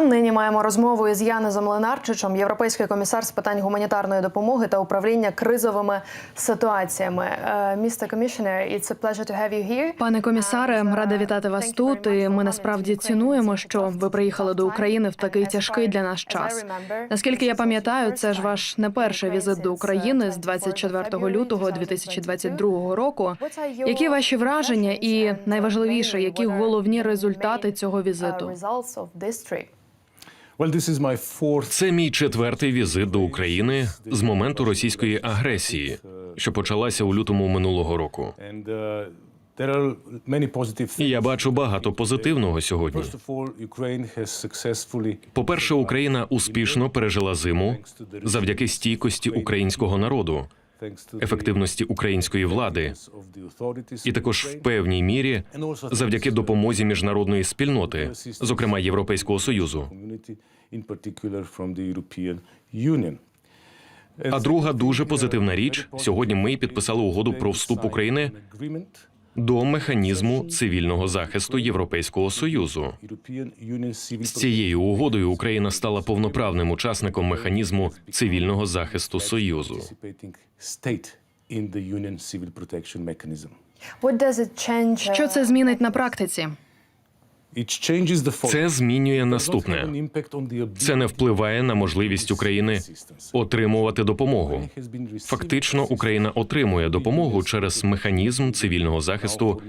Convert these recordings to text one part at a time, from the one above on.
Нині маємо розмову із Янезом Ленарчичем, європейський комісар з питань гуманітарної допомоги та управління кризовими ситуаціями. Е, Містер Commissioner, it's a pleasure to have you here. Пане комісаре, рада вітати вас тут. І ми насправді цінуємо, що ви приїхали до України в такий тяжкий для нас час. Наскільки я пам'ятаю, це ж ваш не перший візит до України з 24 лютого 2022 року. Які ваші враження і найважливіше, які головні результати цього візиту? Це мій четвертий візит до України з моменту російської агресії, що почалася у лютому минулого року. and uh, І я бачу багато позитивного сьогодні. Successfully По-перше, Україна успішно пережила зиму завдяки стійкості українського народу, ефективності української влади, і також в певній мірі завдяки допомозі міжнародної спільноти, зокрема Європейського союзу. А друга дуже позитивна річ сьогодні. Ми підписали угоду про вступ України до механізму цивільного захисту Європейського союзу. З цією угодою Україна стала повноправним учасником механізму цивільного захисту союзу. Що це змінить на практиці? Це змінює наступне. Це не впливає на можливість України отримувати допомогу. Фактично, Україна отримує допомогу через механізм цивільного захисту.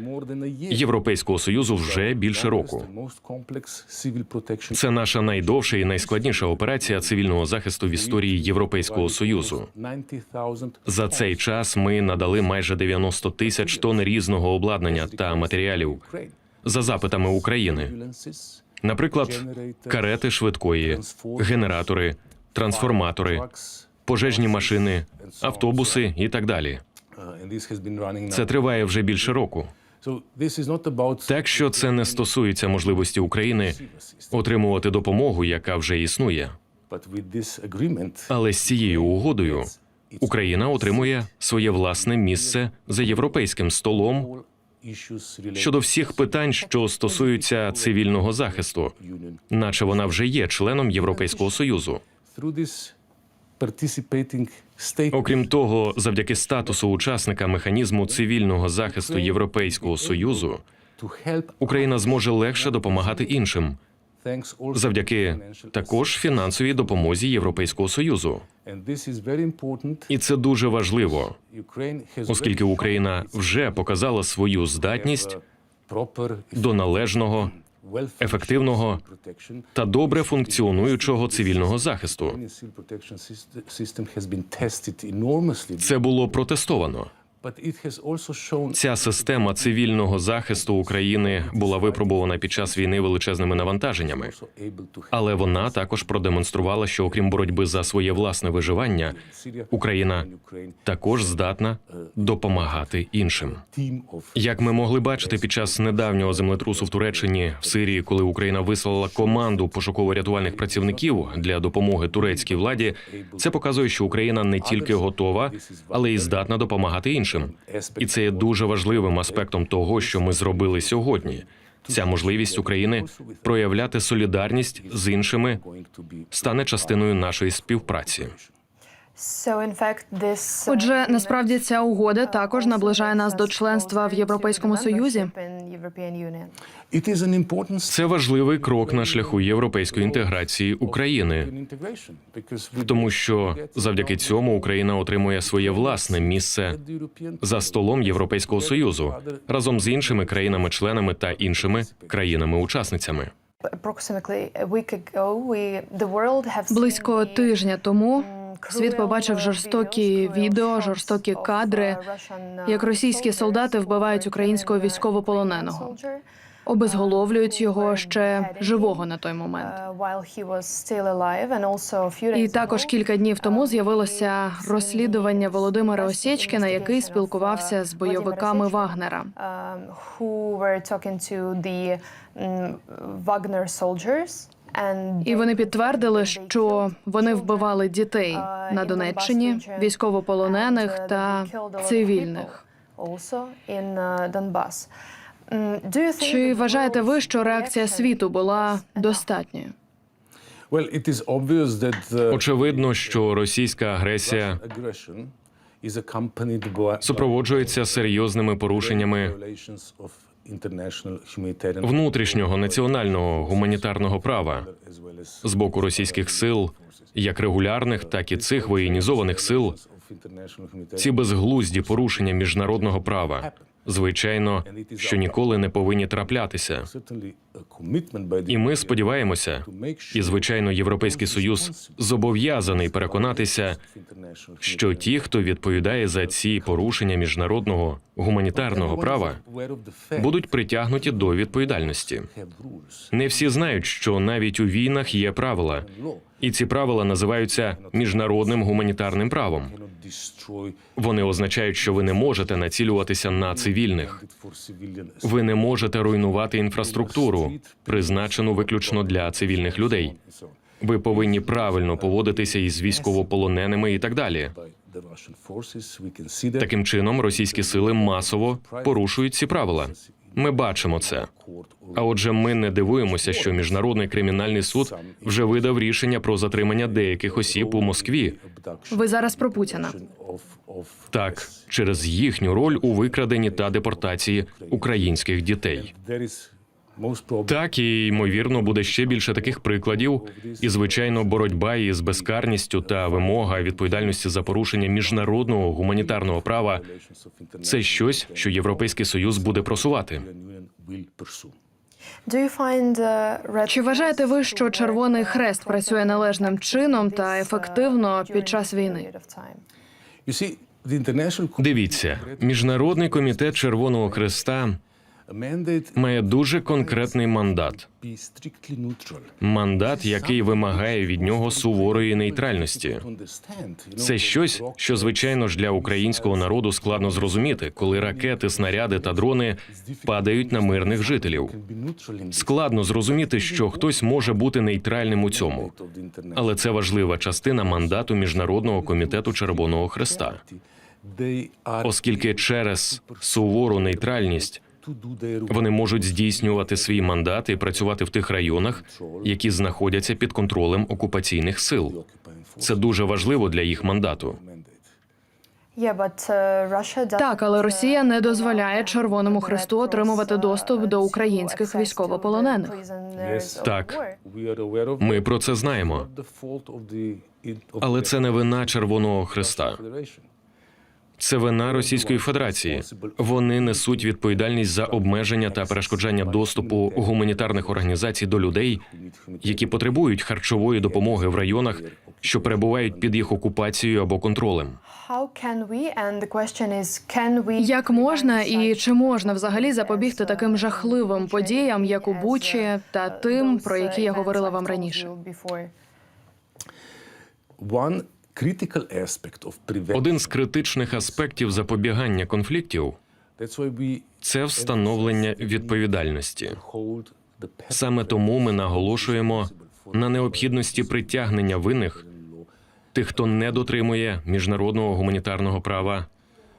Європейського союзу вже більше року. Це наша найдовша і найскладніша операція цивільного захисту в історії Європейського союзу. 90,000 За цей час ми надали майже 90 тисяч тонн різного обладнання та матеріалів. За запитами України. Наприклад, карети швидкої, генератори, трансформатори, пожежні машини, автобуси і так далі. Це триває вже більше року. Так що це не стосується можливості України отримувати допомогу, яка вже існує. Але з цією угодою Україна отримує своє власне місце за європейським столом щодо всіх питань, що стосуються цивільного захисту, наче вона вже є членом Європейського союзу. Окрім того, завдяки статусу учасника механізму цивільного захисту Європейського союзу, Україна зможе легше допомагати іншим завдяки також фінансовій допомозі Європейського союзу. І це дуже важливо, оскільки Україна вже показала свою здатність до належного, ефективного та добре функціонуючого цивільного захисту. Це було протестовано. Ця система цивільного захисту України була випробована під час війни величезними навантаженнями. Але вона також продемонструвала, що окрім боротьби за своє власне виживання, Україна також здатна допомагати іншим. Як ми могли бачити під час недавнього землетрусу в Туреччині в Сирії, коли Україна вислала команду пошуково-рятувальних працівників для допомоги турецькій владі, це показує, що Україна не тільки готова, але й здатна допомагати іншим. І це є дуже важливим аспектом того, що ми зробили сьогодні. Ця можливість України проявляти солідарність з іншими стане частиною нашої співпраці. Отже, насправді ця угода також наближає нас до членства в Європейському Союзі. Це важливий крок на шляху європейської інтеграції України. тому що завдяки цьому Україна отримує своє власне місце за столом Європейського союзу разом з іншими країнами-членами та іншими країнами-учасницями. Близько тижня тому світ побачив uh, жорстокі відео, жорстокі кадри, uh, uh, як російські солдати вбивають українського uh, військовополоненого. Обезголовлюють його ще живого на той момент. uh, І також кілька днів тому uh, з'явилося розслідування Володимира Осєчкіна, який uh, спілкувався з бойовиками Вагнера. Um, um, І вони підтвердили, що вони вбивали дітей uh, на Донеччині, військовополонених uh, та цивільних. uh. Mm, Чи вважаєте ви, що реакція світу була достатньою? Uh, Очевидно, що російська агресія супроводжується серйозними порушеннями внутрішнього національного гуманітарного права. з боку російських сил, як регулярних, так і цих воєнізованих сил. Ці безглузді порушення міжнародного права, звичайно, що ніколи не повинні траплятися. І ми сподіваємося, і звичайно, європейський союз зобов'язаний переконатися, що ті, хто відповідає за ці порушення міжнародного гуманітарного права, будуть притягнуті до відповідальності. Не всі знають, що навіть у війнах є правила, і ці правила називаються міжнародним гуманітарним правом. Вони означають, що ви не можете націлюватися на цивільних. Ви не можете руйнувати інфраструктуру, призначену виключно для цивільних людей. Ви повинні правильно поводитися із військовополоненими і так далі. Таким чином, російські сили масово порушують ці правила. Ми бачимо це. А отже, ми не дивуємося, що міжнародний кримінальний суд вже видав рішення про затримання деяких осіб у Москві. Ви зараз про Путіна. Так, через їхню роль у викраденні та депортації українських дітей. Так і ймовірно буде ще більше таких прикладів. І звичайно, боротьба із безкарністю та вимога відповідальності за порушення міжнародного гуманітарного права це щось, що Європейський Союз буде просувати. Uh, Чи вважаєте ви, що Червоний Хрест працює належним чином та ефективно під час війни? Дивіться, міжнародний комітет Червоного Хреста має дуже конкретний мандат. Мандат, який вимагає від нього суворої нейтральності. Це щось, що звичайно ж для українського народу складно зрозуміти, коли ракети, снаряди та дрони падають на мирних жителів. Складно зрозуміти, що хтось може бути нейтральним у цьому, але це важлива частина мандату міжнародного комітету Червоного Хреста, оскільки через сувору нейтральність вони можуть здійснювати свій мандат і працювати в тих районах, які знаходяться під контролем окупаційних сил. Це дуже важливо для їх мандату. uh, Так, але Росія не дозволяє Червоному Хресту отримувати доступ до українських військовополонених. Так. Ми про це знаємо, але це не вина Червоного Хреста. Це вина Російської Федерації. Вони несуть відповідальність за обмеження та перешкоджання доступу гуманітарних організацій до людей, які потребують харчової допомоги в районах, що перебувають під їх окупацією або контролем. Як можна і чи можна взагалі запобігти таким жахливим подіям, як у Бучі, та тим, про які я говорила вам раніше? Один з критичних аспектів запобігання конфліктів це встановлення відповідальності. Саме тому ми наголошуємо на необхідності притягнення винних тих, хто не дотримує міжнародного гуманітарного права,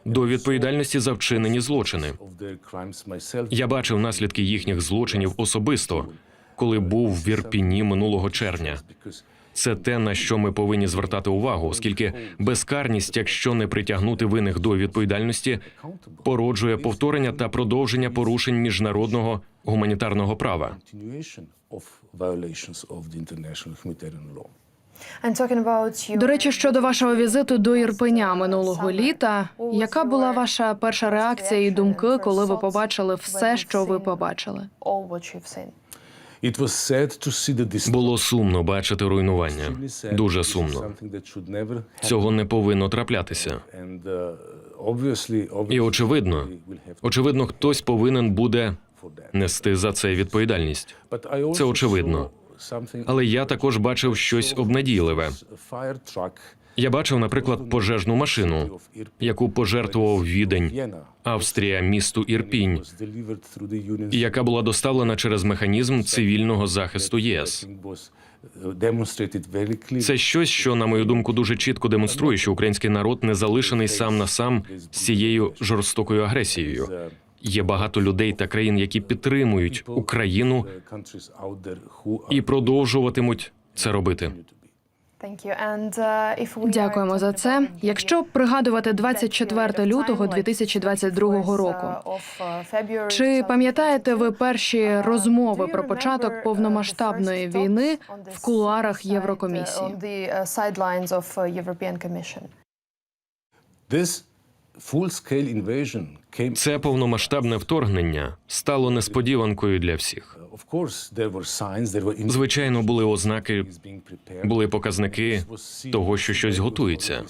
до відповідальності за вчинені злочини. Я бачив наслідки їхніх злочинів особисто, коли був в Ірпіні минулого червня. Це те, на що ми повинні звертати увагу, оскільки безкарність, якщо не притягнути винних до відповідальності, породжує повторення та продовження порушень міжнародного гуманітарного права. До речі, щодо вашого візиту до Ірпеня минулого літа, яка була ваша перша реакція і думки, коли ви побачили все, що ви побачили? Було сумно бачити руйнування. Дуже сумно. Цього не повинно траплятися. Uh, І очевидно, очевидно, хтось повинен буде нести за це відповідальність. Це очевидно. Але я також бачив щось обнадійливе. Я бачив, наприклад, пожежну машину, яку пожертвував відень, Австрія, місту Ірпінь, яка була доставлена через механізм цивільного захисту ЄС. Це щось, що, на мою думку, дуже чітко демонструє, що український народ не залишений сам на сам з цією жорстокою агресією. Є багато людей та країн, які підтримують Україну і продовжуватимуть це робити. Дякуємо за це. Якщо пригадувати 24 лютого 2022 року, uh, чи пам'ятаєте ви перші розмови про початок повномасштабної війни в кулуарах Єврокомісії? This full-scale invasion. Це повномасштабне вторгнення стало несподіванкою для всіх. Звичайно, були ознаки, були показники того, що щось готується.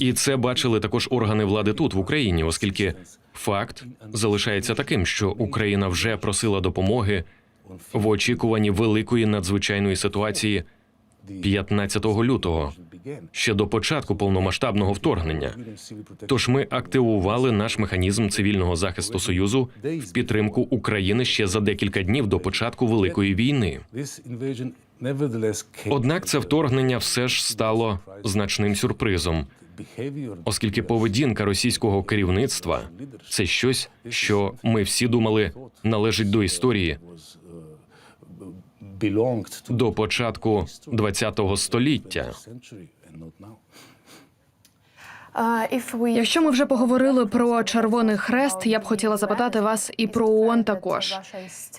І це бачили також органи влади тут, в Україні, оскільки факт залишається таким, що Україна вже просила допомоги в очікуванні великої надзвичайної ситуації 15 лютого. Ще до початку повномасштабного вторгнення. Тож ми активували наш механізм цивільного захисту союзу в підтримку України ще за декілька днів до початку великої війни. Однак це вторгнення все ж стало значним сюрпризом, оскільки поведінка російського керівництва це щось, що ми всі думали належить до історії до початку ХХ століття. Now. Якщо ми вже поговорили про Червоний Хрест, я б хотіла запитати вас і про ООН також.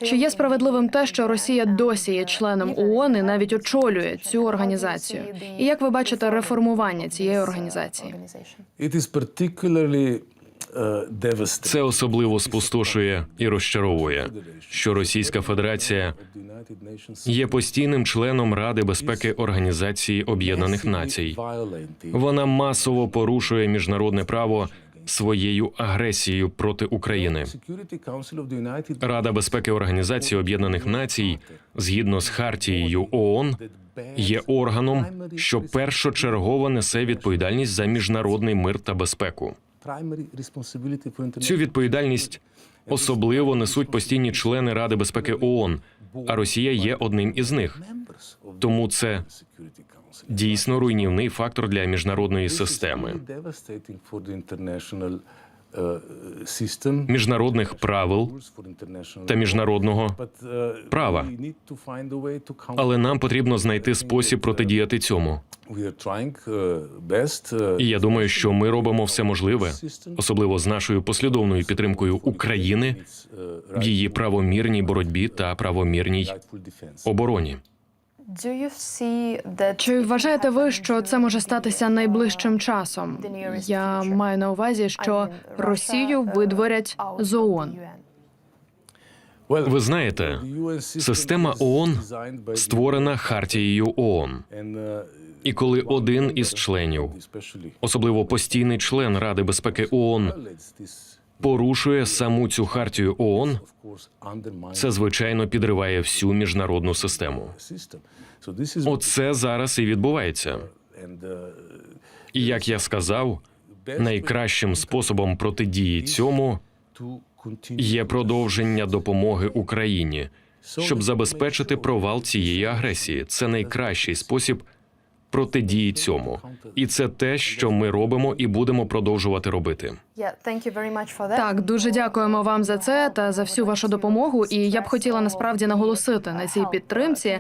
Чи є справедливим те, що Росія досі є членом ООН і навіть очолює цю організацію? І як ви бачите реформування цієї організації? Devastating. Це особливо спустошує і розчаровує, що Російська Федерація є постійним членом Ради безпеки Організації Об'єднаних Націй. Вона масово порушує міжнародне право своєю агресією проти України. Рада безпеки Організації Об'єднаних Націй, згідно з хартією ООН, є органом, що першочергово несе відповідальність за міжнародний мир та безпеку. Цю відповідальність особливо несуть постійні члени Ради безпеки ООН, а Росія є одним із них. Тому це дійсно руйнівний фактор для міжнародної системи, Міжнародних правил та міжнародного. Права. Але нам потрібно знайти спосіб протидіяти цьому. Uh, uh, І я думаю, що ми робимо все можливе, особливо з нашою послідовною підтримкою України uh, в її правомірній боротьбі та правомірній обороні. Чи вважаєте ви, що це може статися найближчим часом? Я маю на увазі, що Росію видворять з ООН. Ви знаєте, система ООН створена хартією ООН. uh, І коли один із членів, особливо постійний член Ради безпеки ООН, порушує саму цю хартію ООН, це звичайно підриває всю міжнародну систему. Оце зараз і відбувається. І як я сказав, найкращим способом протидії цьому є продовження допомоги Україні, щоб забезпечити провал цієї агресії. Це найкращий спосіб протидії цьому, і це те, що ми робимо і будемо продовжувати робити. Так, дуже дякуємо вам за це та за всю вашу допомогу. І я б хотіла насправді наголосити на цій підтримці.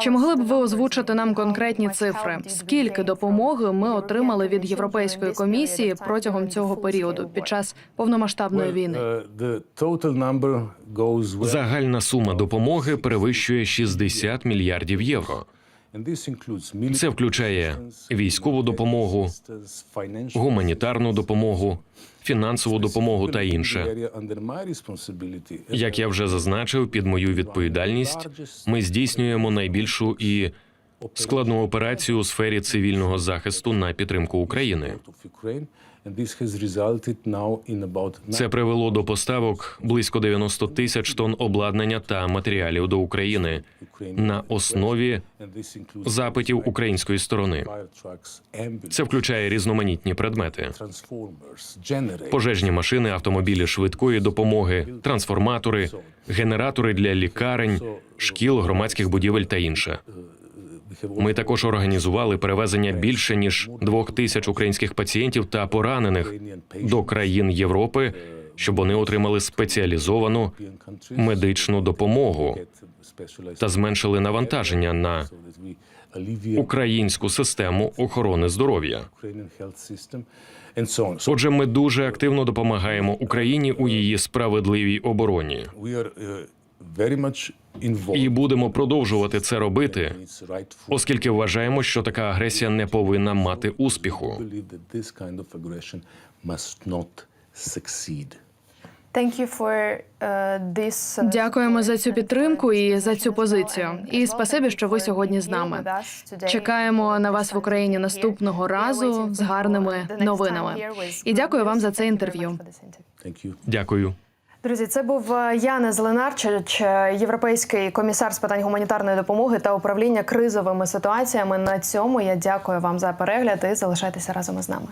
Чи могли б ви озвучити нам конкретні цифри? Скільки допомоги ми отримали від Європейської комісії протягом цього періоду під час повномасштабної війни? uh, Загальна сума допомоги перевищує 60 мільярдів євро. Це включає військову допомогу, гуманітарну допомогу, фінансову допомогу та інше. Як я вже зазначив, під мою відповідальність ми здійснюємо найбільшу і складну операцію у сфері цивільного захисту на підтримку України. Це привело до поставок близько 90 тисяч тонн обладнання та матеріалів до України на основі запитів української сторони. Це включає різноманітні предмети. пожежні машини, автомобілі швидкої допомоги, трансформатори, генератори для лікарень, шкіл, громадських будівель та інше. Ми також організували перевезення більше ніж двох тисяч українських пацієнтів та поранених до країн Європи, щоб вони отримали спеціалізовану медичну допомогу. та зменшили навантаження на українську систему охорони здоров'я. Отже, ми дуже активно допомагаємо Україні у її справедливій обороні uh, і будемо продовжувати це робити, оскільки вважаємо, що така агресія не повинна мати успіху. uh, uh, Дякуємо за цю підтримку і за цю позицію. І спасибі, що ви сьогодні з нами. Чекаємо на вас в Україні наступного разу з гарними новинами. І дякую вам за це інтерв'ю. Дякую. Друзі, це був Яна Янез Ленарчич, е, європейський комісар з питань гуманітарної допомоги та управління кризовими ситуаціями. На цьому я дякую вам за перегляд і залишайтеся разом із нами.